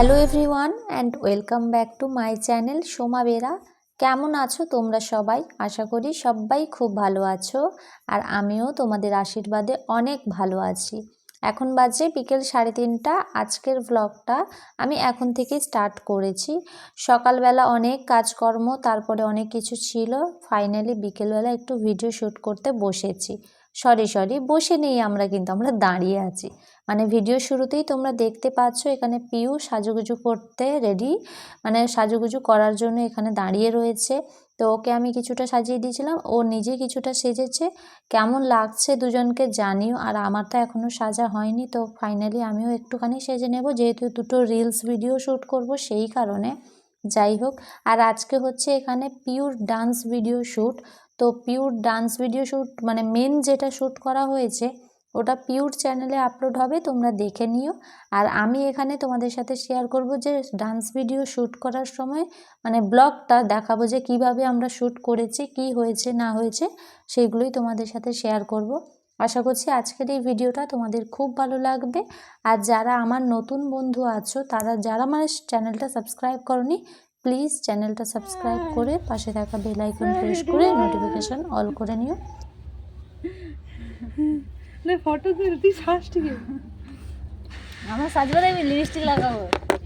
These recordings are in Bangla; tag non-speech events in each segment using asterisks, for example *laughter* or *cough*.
Hello everyone and welcome back to my channel Soma Bera কেমন আছো তোমরা সবাই? আশা করি সবাই খুব ভালো আছো আর আমিও তোমাদের আশীর্বাদে অনেক ভালো আছি। এখন বাজে বিকেল সাড়ে তিনটা। আজকের ব্লগটা আমি এখন থেকেই স্টার্ট করেছি। সকালবেলা অনেক কাজকর্ম, তারপরে অনেক কিছু ছিল। ফাইনালি বিকেলবেলা একটু ভিডিও শ্যুট করতে বসেছি। সরি সরি, বসে নেই আমরা কিন্তু, আমরা দাঁড়িয়ে আছি। মানে ভিডিও শুরুতেই তোমরা দেখতে পাচ্ছ এখানে পিউ সাজুগুজু করতে রেডি মানে সাজুগুজু করার জন্য এখানে দাঁড়িয়ে রয়েছে। তো ওকে আমি কিছুটা সাজিয়ে দিয়েছিলাম, ও নিজে কিছুটা সেজেছে। কেমন লাগছে দুজনকে জানিও, আর আমার তো এখনও সাজা হয়নি, তো ফাইনালি আমিও একটুখানি সেজে নেব। যেহেতু দুটো রিলস ভিডিও শ্যুট করব সেই কারণে, যাই হোক। আর আজকে হচ্ছে এখানে পিওর ডান্স ভিডিও শ্যুট তো পিওর ডান্স ভিডিও শ্যুট মানে মেন যেটা শ্যুট করা হয়েছে, ওটা পিওর চ্যানেলে আপলোড হবে, তোমরা দেখে নিও। আর আমি এখানে তোমাদের সাথে শেয়ার করব যে ডান্স ভিডিও শ্যুট করার সময় মানে ব্লগটা দেখাবো যে কীভাবে আমরা শ্যুট করেছি, কি হয়েছে, না হয়েছে সেইগুলোই তোমাদের সাথে শেয়ার করব। আশা করছি আজকের এই ভিডিওটা তোমাদের খুব ভালো লাগবে। আর যারা আমার নতুন বন্ধু আছো, তারা, যারা আমার চ্যানেলটা সাবস্ক্রাইব করনি প্লিজ চ্যানেলটা সাবস্ক্রাইব করে পাশে থাকা বেল আইকন প্রেস করে নোটিফিকেশন অল করে নিও। না ফটো তুই তুই শ্বাস ঠিক আমার সাজবে দেবে লিপস্টিক লাগাবো।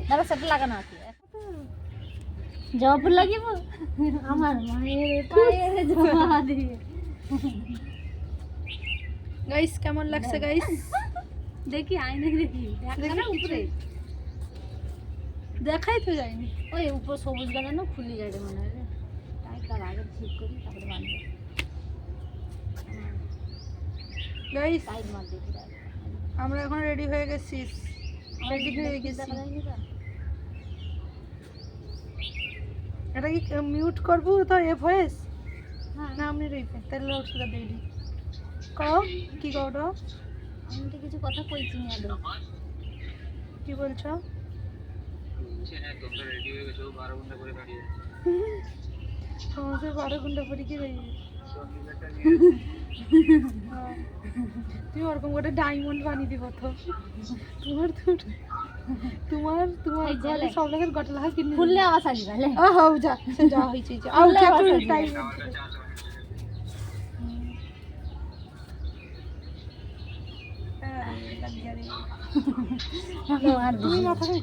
দাঁড়া সেটা লাগানো আছে। জবা ফুল লাগিব? আমার মায়ের পায়ের জবা দিয়ে। গাইস কেমন লাগছে গাইস দেখি আইনে দেখি। দেখা না উপরে দেখাই তো যায়নি। ওই উপর সবুজ গাছ না খুলে যাবে মনে হয়। রে। তাই তার আগে ঠিক করি তারপরে মার আমরা এখন রেডি হয়ে গেছি। রেডি হয়ে গেছি। দেখা? এটা কি মিউট করব তো এ ভয়েস হ্যাঁ। না আপনি রইবে তাহলে ওষুধটা দিয়ে দিই কও কি কও আমি তো কিছু কথা কইছি না কি বলছো? তোমাদের বারো ঘণ্টা পরে কি রইবে তুমি ওরকম করে ডায়মন্ড বানিয়ে দিব তো। তোমার তোমার তোমার ঘরে। সব লোকের গটা লাগা কিনে খুললে আওয়াজ আসবে তাহলে ও হও যা সে যা হয়েছে যা। আউ যা আওয়াজ একটু আসবে। টাইম মার মাথা খাই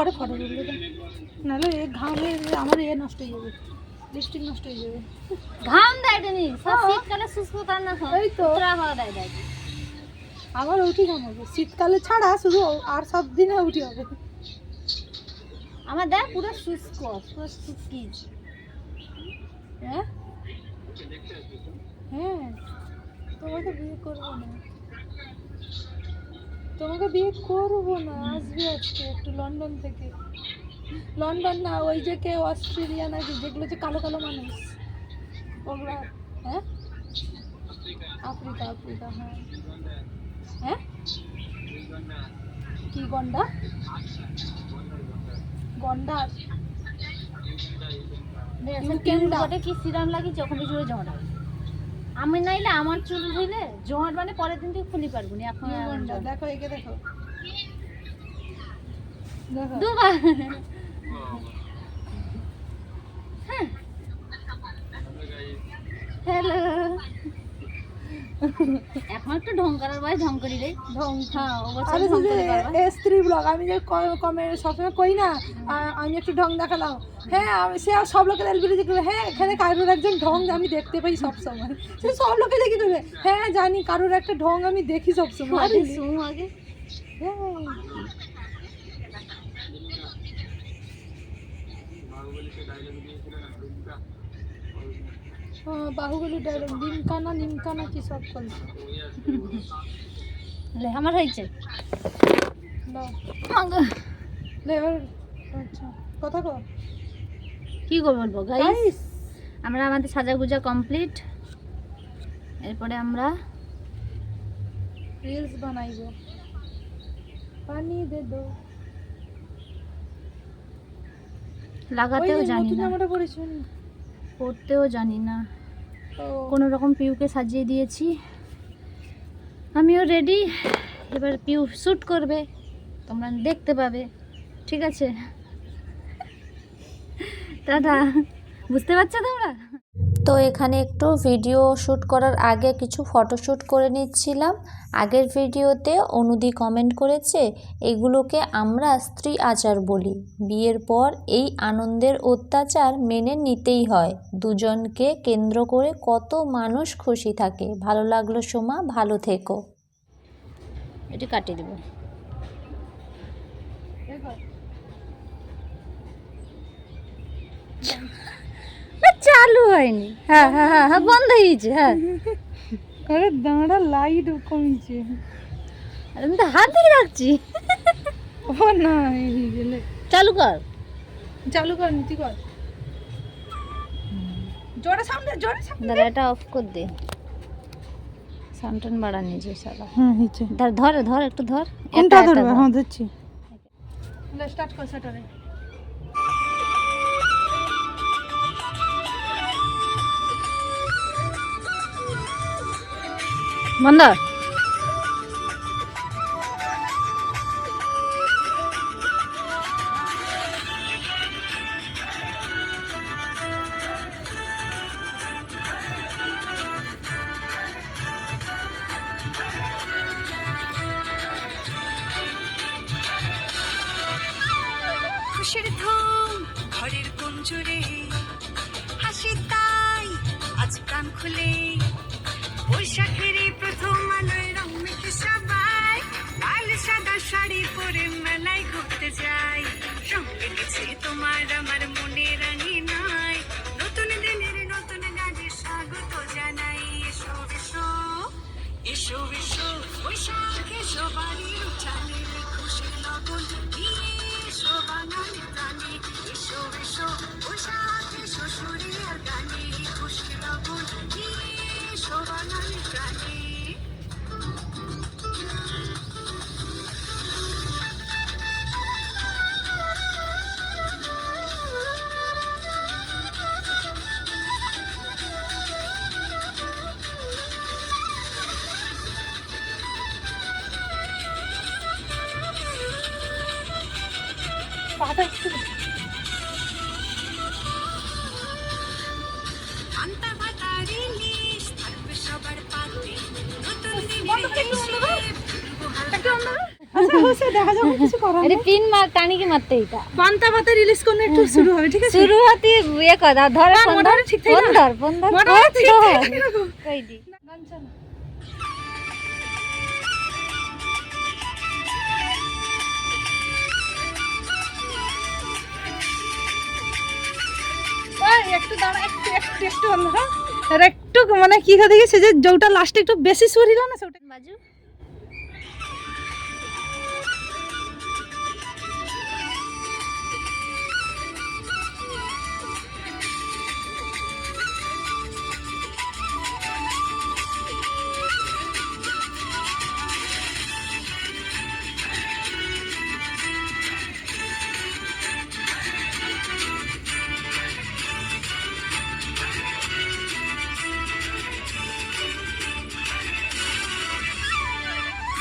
ওরে ফটো তুললে তো নাহলে এ ঘামে আমার এ নষ্ট হয়ে যাবে লিপস্টিক নষ্ট হয়ে যাবে। ঘাম দেয় নি সব শীতকালে সুস্থতা না হয় তো। দেয় দেয়। আমার উঠি ঘাম হবে শীতকালে ছাড়া শুধু আর সব দিনে উঠি হবে। আমার দেখ পুরো শুষ্ক পুরো শুকিয়ে হ্যাঁ? হ্যাঁ তোমাকে বিয়ে করব না। তোমাকে বিয়ে করব না আসবি আজকে একটু লন্ডন থেকে। লন্ডন না ওই যে কে অস্ট্রেলিয়া নাকি যেগুলো যে কালো কালো মানুষ। ওগুলা হ্যাঁ? আফ্রিকা আফ্রিকা হ্যাঁ। হ্যাঁ? কি গন্ডা? গন্ডার কেমন বটে কি সিরাম লাগিয়েছে ওখানে জুড়ে হবে। আমি নাইলে আমার চুল ধুইলে জোয়ার মানে পরের দিন থেকে খুলি পারব না এখন। দেখো একে দেখো। দেখো। দুবার হ্যালো। এখন একটু ঢং করার বয়স ঢং করি রে। ঢং হ্যাঁ ও বছর আরে এ স্ত্রী ব্লগ আমি যে কমে সবসময় কই না আমি একটু ঢং দেখালাম। হ্যাঁ আমি সে আর সব লোকের এলবিডি করবে হ্যাঁ এখানে কারোর একজন ঢং আমি দেখতে পাই সব সময় সে সব লোকে দেখি দেবে হ্যাঁ জানি কারোর একটা ঢং আমি দেখি সব সময় আরে শুন আগে। হ্যাঁ। বাহুবলী ডায়লগ নিমকানা নিমকানা কি সব বলছে? লে, আমার হয়েছে। লে আচ্ছা কথা কো কি বলব গাইস আমরা আমাদের সাজা গুজা কমপ্লিট এরপরে আমরা রিলস বানাইবো। পানি দে দো। লাগাতেও জানি না। পড়তেও জানি না। কোনো রকম পিউকে সাজিয়ে দিয়েছি। আমিও রেডি এবার পিউ শ্যুট করবে। তোমরা দেখতে পাবে। ঠিক আছে? দাদা বুঝতে পারছ তোমরা? তো এখানে একটু ভিডিও শ্যুট করার আগে কিছু ফটোশ্যুট করে নিচ্ছিলাম। আগের ভিডিওতে অনুদি কমেন্ট করেছে এগুলোকে আমরা স্ত্রী আচার বলি। বিয়ের পর এই আনন্দের অত্যাচার মেনে নিতেই হয়। দুজনকে কেন্দ্র করে কত মানুষ খুশি থাকে। ভালো লাগল সোমা ভালো থেকো। এটি কাটিয়ে দেবো। না, চালু হয়নি। হ্যাঁ হ্যাঁ হ্যাঁ হ্যাঁ বন্ধ হয়েছে হ্যাঁ। আরে দাঁড়া লাইট কমিছে আর আমি তো হাত দিয়ে রাখছি। ও না গেলে চালু কর। চালু কর নীতি কর। জোরে সামনে জোরে সামনে। দাঁড়া এটা অফ কর দে। সাউন্ড বাড়া নিজে সালা হ্যাঁ নিচে ধর ধর ধর একটু ধর। কোনটা ধরবে? হ্যাঁ ধরছি স্টার্ট কর সেটারে বন্ধ। খুশির ধুম ঘরের হাসি তাই আজ প্রাণ খুলে বৈশাখের সবাই লাল সাদা শাড়ি পরে মেলায় ঘুরতে যাই। সঙ্গে গেছে তোমার আমার মনে রাঙি নাই। নতুন দিনের নতুন গানে স্বাগত জানাই। এসো এসো এসো এসো বৈশাখ এসো বাড়ির উঠানে খুশির লগন নিয়ে এসো বাঙালি প্রাণী এসো এসো বৈশাখ এসো সুরে আর গানে খুশির লগন নিয়ে এসো প্রাণী পিন মার টানিকে মারতে এটা পান্তা ভাতে রিলিজ করলে একটু শুরু হবে ঠিক আছে শুরু হতে ইয়ে কর ধর ফোন ধর মোটামুটি ঠিক থাকে ফোন ধর ফোন ধর মোটামুটি ফোন ঠিক ধর। থাকে এরকম। কই দি একটু একটু একটু একটু অন্য আর একটু মানে কি গেছে যে, যৌটা লাস্টে একটু বেশি সুর না, সেটা বাজু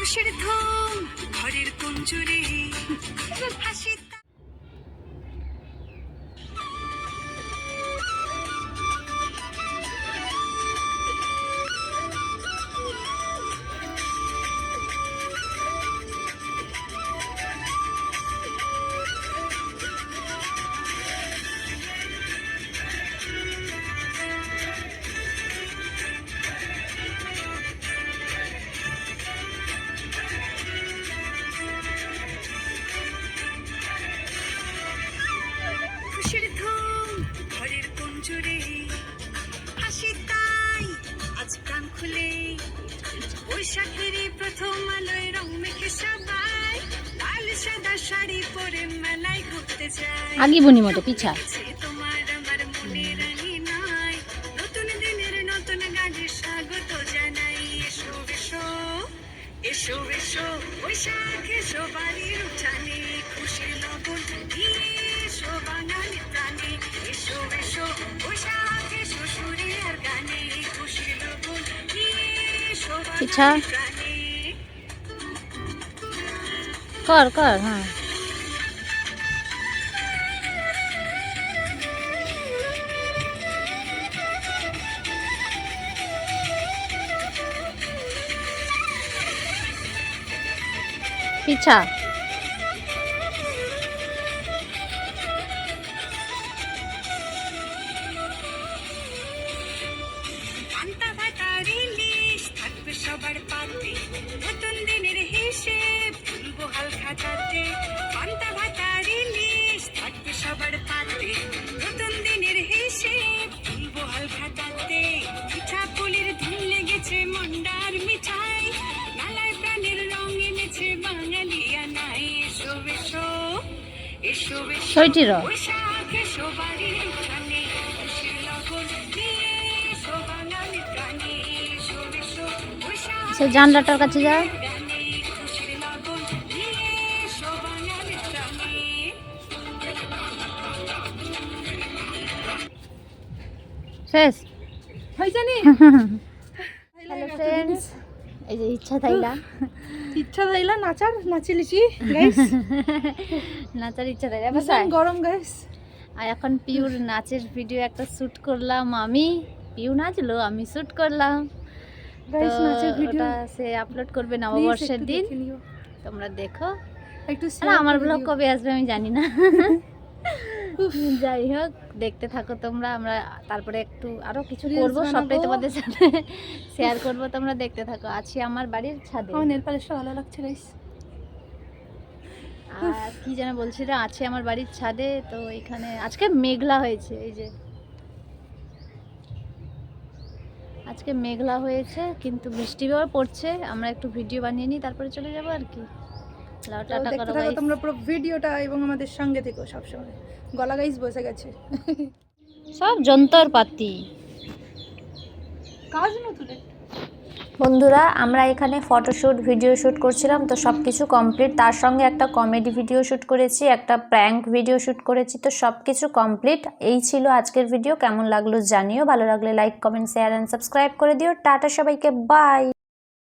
খুশির ধুম ঘরের কুঞ্জুরে হাসি বৈশাখের প্রথম আলোয় রং মেখে সবাই লাল সাদা শাড়ি পরে মেলায় ঘুরতে যায়। আগে বনি মতো পিছা। তোমার আমার মনে নাই নতুন দিনের নতুন গানে স্বাগত জানাই। এসো এসো এসো এসো বৈশাখ এসো বাড়ির উঠানে খুশির লগন নিয়ে এসো বাঙালি पीछा कर कर हाँ। पीछा। খাতাতে পান্তা ভাতার ইলিশ থাকবে সবার পাতে। নতুন দিনের হিসেব তুলবো হালকা খাতাতে পিঠা পুলির ধুল লেগেছে মন্ডার মিঠাই। নালায় প্রাণের রং এনেছে বাঙালিয়া নাই এসো এসো এসো এসো। বৈশাখ এসো বাড়ির উঠানে। খুশির লগন দিয়ে এসো বাঙালি প্রাণে। এসো এসো বৈশাখ সে জানলাটার কাছে যা শেষ? হয় জানি হ্যালো ফ্রেন্ডস এই যে ইচ্ছা তাইলা। *laughs* ইচ্ছা থাইলা নাচার নাচিলিছি গাইস *laughs* নাচার ইচ্ছা গরম গাইস আর এখন পিউর নাচের ভিডিও একটা শ্যুট করলাম আমি। পিউ নাচলো আমি শ্যুট করলাম। গাইস তো নাচের ভিডিও ওটা সে আপলোড করবে নববর্ষের দিন। তোমরা দেখো। একটু আমার ব্লগ কবে আসবে আমি জানি না। *laughs* যাই হোক দেখতে থাকো তোমরা আমরা তারপরে একটু আরও কিছু করব সবটাই তোমাদের সাথে শেয়ার করব তোমরা দেখতে থাকো। আছি আমার বাড়ির ছাদে। আমার নেল পালিশটা ভালো লাগছে গাইস আর কি যেন বলছিল আছে আমার বাড়ির ছাদে তো এখানে আজকে মেঘলা হয়েছে এই যে। আজকে মেঘলা হয়েছে কিন্তু বৃষ্টিও পড়ছে আমরা একটু ভিডিও বানিয়ে নিই তারপরে চলে যাব আর কি। দেখতে থাকো তোমরা পুরো ভিডিওটা এবং আমাদের সঙ্গে থেকো সবসময়। গলা গাইস বসে গেছে। সব যন্ত্রপাতি কাজ নতুন বন্ধুরা আমরা এখানে ফটোশ্যুট ভিডিও শ্যুট করছিলাম তো সব কিছু কমপ্লিট তার সঙ্গে একটা কমেডি ভিডিও শ্যুট করেছি একটা প্র্যাঙ্ক ভিডিও শ্যুট করেছি তো সব কিছু কমপ্লিট এই ছিল আজকের ভিডিও কেমন লাগল জানিও। ভালো লাগলে like comment share and subscribe করে দিও। টাটা সবাইকে বাই